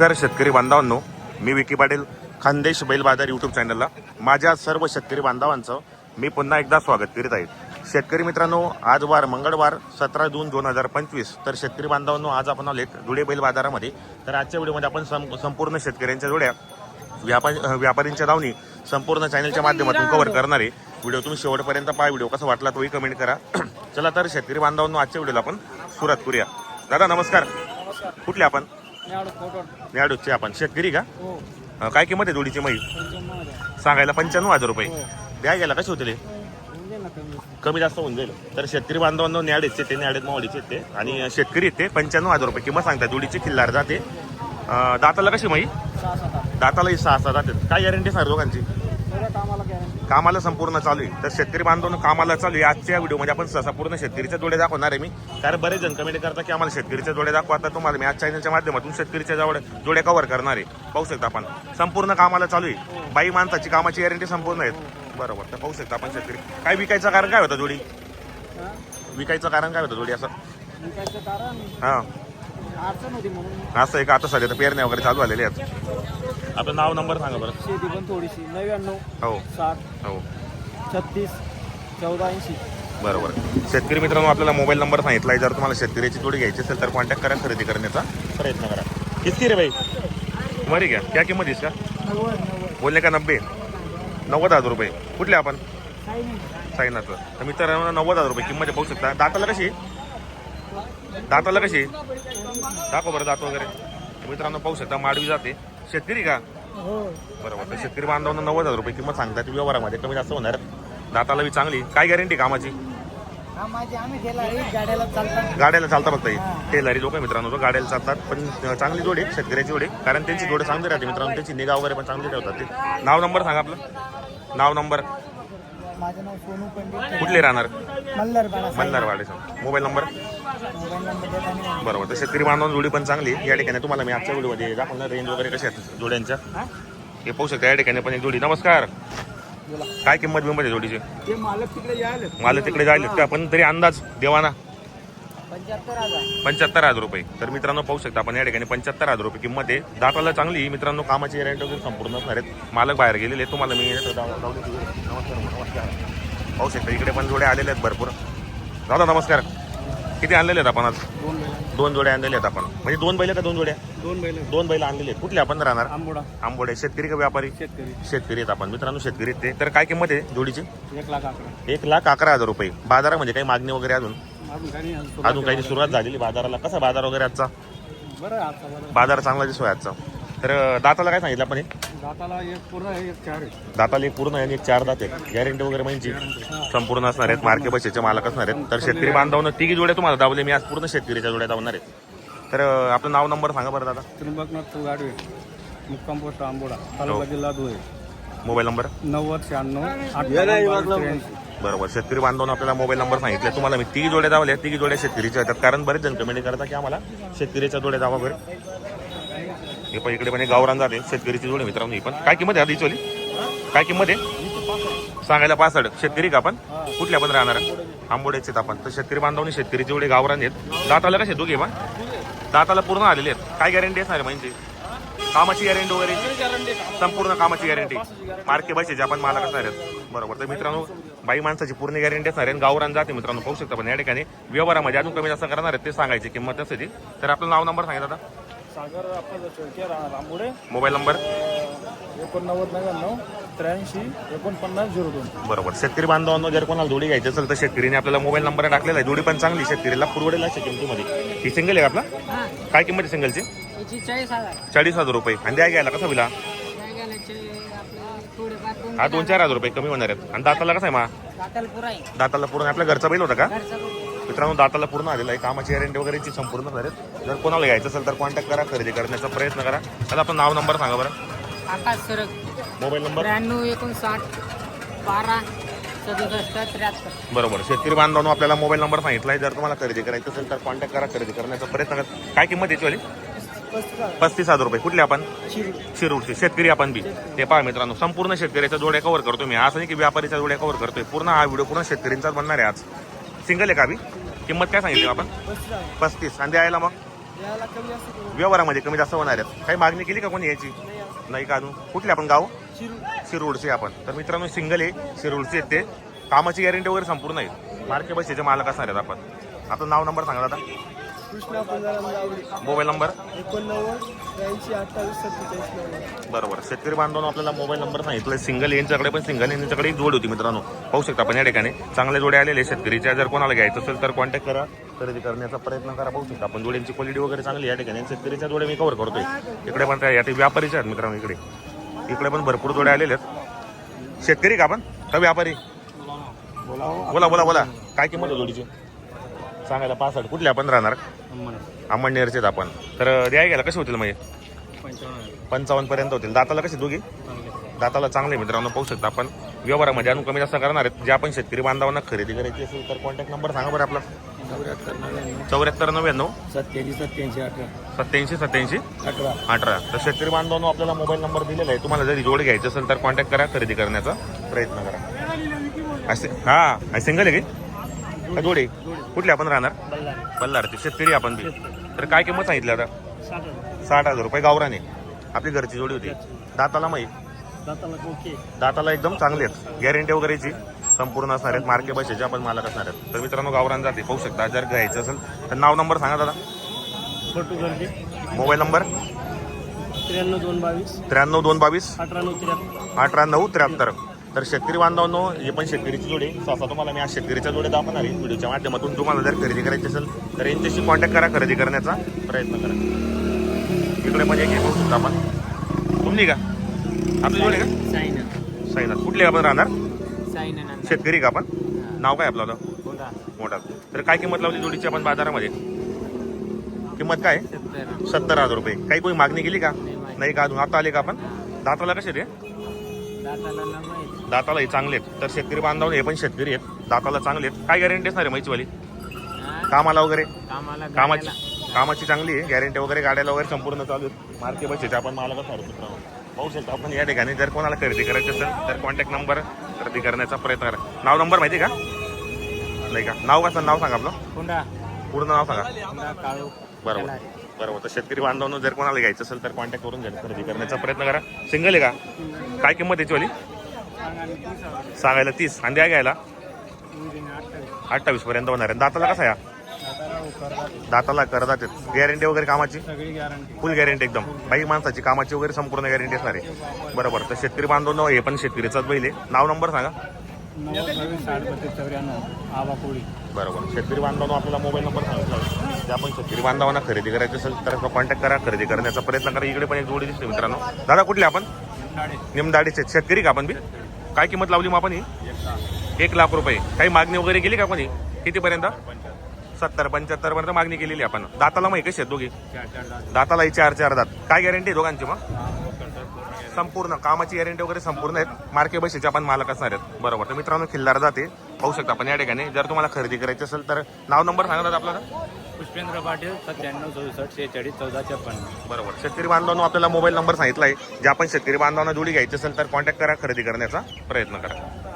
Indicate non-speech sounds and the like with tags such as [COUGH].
नमस्कार शेतकरी बांधवांनो मी विकी पाटील खानदेश बैल बाजार यूट्यूब चॅनलला माझ्या सर्व शेतकरी बांधवांचं मी पुन्हा एकदा स्वागत करीत आहे. शेतकरी मित्रांनो आज वार मंगळवार सतरा जून दोन हजार पंचवीस. तर शेतकरी बांधवांनो आज आपण आले धुळे बैल बाजारामध्ये. तर आजच्या व्हिडिओमध्ये आपण सं संपूर्ण शेतकऱ्यांच्या जोड्या व्यापारी व्यापारींच्या धावणी संपूर्ण चॅनलच्या माध्यमातून कव्हर करणारे व्हिडिओ तुम्ही शेवटपर्यंत पहा व्हिडिओ कसा वाटला तोही कमेंट करा. [CLEARS THROAT] चला तर शेतकरी बांधवांनो आजच्या व्हिडिओला आपण सुरुवात करूया. दादा नमस्कार. कुठले आपण? निहाडूचे आपण. शेतकरी का? हो. अं, काय किंमत आहे जोडीची म्हैस सांगायला पंच्याण्णव हजार रुपये. द्या गेला कसे होते कमी जास्त. होऊन जाईल. तर शेतकरी बांधवांनो न्याडेचे ते न्याडेत मावडीचे ते आणि शेतकरी आहेत ते पंच्याण्णव हजार रुपये किंमत सांगतात जोडीची किल्लार जाते. अं, दाताला कशी माही? दातालाही सहा सहा जाते काय गॅरंटी सर दोघांची? कामाला संपूर्ण चालू आहे. तर शेतकरी बांधवांनो कामाला चालू आहे. आजच्या व्हिडिओमध्ये आपण सहसा पूर्ण शेतकरीच्या जोडे दाखवणार आहे मी. कारण बरेच जण कमेंट करतात की आम्हाला शेतकरीच्या जोडे दाखवा. आता तुम्हाला मी आज चॅनलच्या माध्यमातून शेतकरीच्या जवळ जोडे कव्हर करणार आहे. पाहू शकता आपण. संपूर्ण कामाला चालू आहे. बाई माणसाची कामाची गॅरंटी संपूर्ण आहे बरोबर. तर पाहू शकता आपण शेतकरी. काय विकायचं कारण काय होतं जोडी? विकायचं कारण काय होतं जोडी असं? कारण? हां. अडचण होती म्हणून. असं आहे का आता सध्या तर पेरण्या वगैरे चालू आलेले आहेत? आपलं नाव नंबर सांगा बरं. शेती पण थोडीशी. नव्याण्णव हो. साठ हो. छत्तीस चौदा ऐंशी. बरोबर. शेतकरी मित्रांनो आपल्याला मोबाईल नंबर सांगितला आहे. जर तुम्हाला शेतकऱ्याची जोडी घ्यायची असेल तर कॉन्टॅक्ट करा खरेदी करण्याचा प्रयत्न करा. किती रे भाई मरी घ्या. क्या किंमत का नव्वद नव्वद बोलले का नब्बे? नव्वद हजार रुपये. कुठले आपण? काही नाही साईनाथचं तर मित्रांनो नव्वद हजार रुपये किंमत पाहू शकता. दाताला कशी दाताला कशी? दाखव बरं दात वगैरे. तर मित्रांनो पाहू शकता माडवी जाते. शेतकरी का? हो. बरोबर शेतकरी बांधवांना नव्वद हजार रुपये किंमत सांगतात व्यवहारामध्ये. कमी जास्त होणार. दाताला बी चांगली. काय गॅरंटी कामाची? गाड्याला चालतात. चालता फक्त टेलरी लोक मित्रांनो. गाड्याला चालतात. पण चांगली जोडी शेतकऱ्याची जोडी. कारण त्यांची जोडी चांगली राहते मित्रांनो. त्यांची निगा वगैरे पण चांगली ठेवतात ते. नाव नंबर सांगा आपलं. नाव नंबर. माझं नाव सोनू पंडित कुठले राहणार? मल्हार वाडेचं मोबाईल नंबर? मोबाईल बरोबर. तर शेतकरी बांधवांची जोडी पण चांगली आहे. या ठिकाणी तुम्हाला मी आजच्या व्हिडिओमध्ये दाखवणार रेंज वगैरे कशा आहेत जोड्यांच्या? हे? पाहू शकता या ठिकाणी पण एक जोडी. नमस्कार. बोला. काय किंमत बिंमत आहे जोडीची? ते मालक तिकडे यायला मला तिकडे जायला का? पण तरी अंदाज देवाना पंच्याहत्तर हजार. पंच्याहत्तर हजार रुपये. तर मित्रांनो पाहू शकता आपण या ठिकाणी पंच्याहत्तर हजार रुपये किंमत आहे. दाताला चांगली मित्रांनो कामाची गॅरंटी वगैरे संपूर्ण असणार आहेत. मालक बाहेर गेलेले. तुम्हाला मी. नमस्कार पाहू शकता इकडे पण जोडे आलेले आहेत भरपूर. दादा नमस्कार. किती आणलेले आहेत आपण आज? दोन बैल. दोन जोडे आणलेले आहेत आपण. म्हणजे दोन बैल का दोन जोड्या? दोन बैल दोन बैल आणलेले आहेत. कुठले आपण राहणार? आंबोडा. आंबोडे. शेतकरी का व्यापारी? शेतकरी. शेतकरी आहेत आपण. मित्रांनो शेतकरी ते. तर काय किंमत आहे जोडीची? एक लाख अकरा. एक लाख अकरा हजार रुपये. बाजारामध्ये काही मागणी वगैरे अजून? अजून काही सुरुवात झालेली. बाजाराला कसा बाजार वगैरे आजचा? बरं बाजार. चांगला दिसतोय आजचा. तर दाताला काय सांगितलं आपण हे? दाताला एक पूर्ण आहे एक चार आहे. दाताला एक पूर्ण आणि एक चार दात आहे गॅरंटी वगैरे म्हणजे संपूर्ण असणार आहेत मार्के बसेचे मालक असणार आहेत. तर शेतकरी बांधवनं तिघी जोड्या तुम्हाला दावले मी आज पूर्ण शेतकरीच्या जोड्या दावणार आहेत तर आपलं नाव नंबर सांगा बरं दादा. त्र्यंबकनाथ तू गाडवे मुक्काम पोस्ट आंबोडा तालुका जिल्हा धुळे. Mobile number? नव्वद शहाण्णव बरोबर. शेतकरी बांधवांना आपल्याला मोबाईल नंबर सांगितले. तुम्हाला मी तिघी जोड्या दावल्या तिघी जोड्या शेतकरीच्या येतात कारण बरेच जण कमेंट करता की आम्हाला शेतकरीच्या जोड्या दावा वगैरे हे पण इकडे पण गावरान जाते शेतकरीची जोडे मित्रांनो ही पण. काय किंमत आहे आधीचोली काय किंमत आहे? सांगायला पासड शेतकरी का आपण? कुठल्या पण राहणार. आंबोड्याचे आपण. तर शेतकरी बांधवनी शेतकरी जेवढे गावरान आहेत. दाताला कसे दोघे मग दाताला पूर्ण आलेले आहेत. काय गॅरंटी असणार म्हणजे कामाची गॅरंटी वगैरे? संपूर्ण कामाची गॅरंटी मार्के बसेचे आपण मालक असणार आहेत. बरोबर. तर मित्रांनो बाई माणसाची पूर्ण गॅरंटी असणार आहे आणि गावरान जाते मित्रांनो पाहू शकता पण या ठिकाणी व्यवहारामध्ये अजून कमी जास्त करणार आहेत ते सांगायची किंमत असायची तर आपलं नाव नंबर सांगितलं आता सागर आपला मोबाईल नंबर. एकोणनव्वद नव्याण्णव त्र्याऐंशी एकोणपन्नास झिरो दोन. बरोबर. शेतकरी बांधवांना जर कोणाला जोडी घ्यायची असेल तर शेतकरीने आपल्याला मोबाईल नंबर टाकलेला आहे. जोडी पण चांगली शेतकरीला पुरवडेल अशा किमतीमध्ये. ही सिंगल आहे का आपला? काय किंमत आहे सिंगलची चाळीस हजार. चाळीस हजार रुपये. आणि द्या घ्यायला कसा विला काय घालायचे आपले थोडेफार दोन हा दोन चार हजार रुपये कमी होणार आहेत. आणि दाताला कसं आहे मा? दाताला पूर्ण आपल्या घरचा बैल होता का. मित्रांनो दाताला पूर्ण आलेला आहे. कामाची गॅरंटी वगैरेची संपूर्ण झाली. जर कोणाला घ्यायचं असेल तर कॉन्टॅक्ट करा. खरेदी करण्याचा प्रयत्न करा. आता आपण नाव नंबर सांगा बरं. आकाश सरग. मोबाईल नंबर त्र्याण्णव एकोणसाठ बारा बरोबर. शेतकरी बांधवांनो आपल्याला मोबाईल नंबर सांगितला आहे. जर तुम्हाला खरेदी करायचं असेल तर कॉन्टॅक्ट करा. खरेदी करण्याचा प्रयत्न करा. काय किंमत याची वाली? पस्तीस हजार. रुपये. कुठले आपण? शिरूरचे. शेतकरी आपण बी. ते पहा मित्रांनो संपूर्ण शेतकऱ्याच्या जोड्या कव्हर करतो मी. असं नाही की व्यापारीच्या जोड्या कव्हर करतोय. पूर्ण हा व्हिडिओ पूर्ण शेतकऱ्यांचाच बनणार आहे आज. सिंगल आहे का बी? किंमत काय सांगितली आपण पस्तीस. आणि द्यायला मग? व्यवहारामध्ये कमी जास्त होणार आहेत. काही मागणी केली का कोणी याची? नाही का अजून? कुठले आपण गाव? शिरू शिरोडचे आपण. तर मित्रांनो सिंगल आहे. शिरोडचे आहेत ते. कामाची गॅरंटी वगैरे संपूर्ण आहे. मार्के बसेचे मालक असणार आहेत आपण. आता नाव नंबर सांगा दादा. Krishna Panjaram mobile number? एकोणनव्वद त्र्याऐंशी अठ्ठावीस सत्तेचाळीस नव्वद. बरोबर. शेतकरी बांधवांनो आपल्याला मोबाईल नंबर सांगितलं सिंगल यांच्याकडे पण सिंगल यांच्याकडे जोड होती मित्रांनो. पाहू शकता आपण या ठिकाणी. चांगले जोडे आलेले आहेत. शेतकरीच्या जर कोणाला घ्यायचं असेल तर कॉन्टॅक्ट करा. खरेदी करण्याचा प्रयत्न करा. पाहू शकता आपण जोड्यांची क्वालिटी वगैरे चांगली या ठिकाणी शेतकरीच्या जोडे मी कव्हर करतोय. इकडे पण काय ते व्यापारीचे आहेत मित्रांनो इकडे. इकडे पण भरपूर जोडे आलेले आहेत. शेतकरी का आपण? का व्यापारी? बोला बोला बोला. काय किंमत जोडीची? सांगायला पासष्ट कुठले आपण राहणार? अंमळनेरचेच आपण. तर द्याय गेला कसे होतील मग? पंचावन्न पर्यंत होतील. दाताला कसे दोघी? दाताला चांगले मित्रांनो पाहू शकता आपण. व्यवहारामध्ये अजून कमी जास्त करणार आहेत. जे आपण शेतकरी बांधवांना खरेदी करायची असेल तर कॉन्टॅक्ट नंबर सांगा बरं आपला. चौऱ्याहत्तर नव्याण्णव. सत्याऐंशी सत्याऐंशी अठरा. सत्याऐंशी सत्याऐंशी. अठरा. अठरा. तर शेतकरी बांधवांनो आपल्याला मोबाईल नंबर दिलेला आहे. तुम्हाला जरी जोड घ्यायचं असेल तर कॉन्टॅक्ट करा खरेदी करण्याचा प्रयत्न करा. असे हा सिंगल आहे की? का जोडे कुठले आपण राहणार? बल्लारचे शेतकरी आपण बी. तर काय किंमत सांगितली आता? साठ हजार रुपये गावराने. आपली घरची जोडी होती. दाताला माहीत? दाताला ओके दाताला एकदम चांगले आहेत. गॅरंटी वगैरेची संपूर्ण असणार आहेत. मार्के बसेचे आपण मालक असणार आहेत. तर मित्रांनो गावरान जाते. पाहू शकता. जर घ्यायचं असेल तर नाव नंबर सांगा दादा. फोटो गर्दी. Mobile number? त्र्याण्णव दोन बावीस. त्र्याण्णव दोन बावीस. अठरा नऊ त्र्याहत्तर. अठरा नऊ त्र्याहत्तर. तर शेतकरी बांधवांनो हे पण शेतकरीची जोडे. सहसा तुम्हाला मी आज शेतकरीच्या जोडे दाखवणार आहे. व्हिडिओच्या माध्यमातून तुम्हाला जर खरेदी करायची असेल तर यांच्याशी कॉन्टॅक्ट करा खरेदी करण्याचा प्रयत्न करा. इकडे पण एक पाहू शकता आपण. तुमची का? आपली जोडे का? साईन. साईनाथ कुठले आपण राहणार? साईन नंतर शेतकरी का आपण? नाव काय आपलं मोठा तर काय किंमत लावली जोडीची आपण बाजारामध्ये? किंमत काय? सत्तर. हजार रुपये. काही कोणी मागणी केली का? नाही का अजून? आता आले का आपण? दाताला कसे ते दाताला चांगले आहेत. तर शेतकरी बांधव हे पण शेतकरी आहेत. दाताला चांगले आहेत. काय गॅरंटी असणार आहे मैचीवाली? कामाला वगैरे? कामाला कामाची. कामाची चांगली आहे. गॅरंटी वगैरे गाड्याला वगैरे संपूर्ण चालू आहेत. मार्के बसेचे आपण मालक असणार मित्रांनो. पाहू शकता आपण या ठिकाणी. जर कोणाला खरेदी करायची असेल तर कॉन्टॅक्ट नंबर खरेदी करण्याचा प्रयत्न करा. नाव नंबर माहिती आहे का? नाही का? नाव कसं? नाव सांगा आपलं. पूर्ण नाव सांगा. बरोबर. बरोबर तर शेतकरी बांधवांनो जर कोणाला घ्यायचं असेल तर कॉन्टॅक्ट करून घ्या खरेदी करण्याचा प्रयत्न करा. सिंगल आहे का? काय किंमत आहे याचीवाली सांगायला तीस. आणि द्या घ्यायला. अठ्ठावीस. पर्यंत होणार आहे. दाताला कसा या दाताला दाताला करतात गॅरंटी वगैरे कामाची? फुल गॅरंटी एकदम. बाई माणसाची कामाची वगैरे संपूर्ण गॅरंटी असणार आहे. बरोबर. तर शेतकरी बांधवांनो हे पण शेतकरीचाच बैल आहे. नाव नंबर सांगा. बरोबर. शेतकरी बांधवांनो आपल्याला मोबाईल नंबर सांगितला. जे आपण शेतकरी बांधवांना खरेदी करायची असेल तर कॉन्टॅक्ट करा खरेदी करण्याचा प्रयत्न करा. इकडे पण एक जोडी दिसते मित्रांनो. दादा कुठले आपण? निमदाडीचे शेतकरी का आपण बी? काय किंमत लावली मग आपण ही? एक लाख. रुपये. काही मागणी वगैरे केली का कोणी कितीपर्यंत? सत्तर पंच्याहत्तर. पर्यंत मागणी केलेली आपण. दाताला मग कशी आहेत दोघी. दाताला ही चार चार दात. काय गॅरंटी दोघांची मग? संपूर्ण कामाची गॅरंटी वगैरे संपूर्ण आहेत. मार्के बशीचे आपण मालक असणार आहेत. बरोबर. तर मित्रांनो खिल्लार जाते. पाहू शकता आपण या ठिकाणी. जर तुम्हाला खरेदी करायची असेल तर नाव नंबर सांगा दादा आपल्याला. पुष्पेंद्र पाटील सत्त्याण्णव चौसष्ट शेहेचाळीस चौदा छप्पन्न बरोबर. शेतकरी बांधवांनो आपल्याला मोबाईल नंबर सांगितला आहे जे आपण शेतकरी बांधवांना जोडी घ्यायची असेल तर कॉन्टॅक्ट करा खरेदी करण्याचा प्रयत्न करा.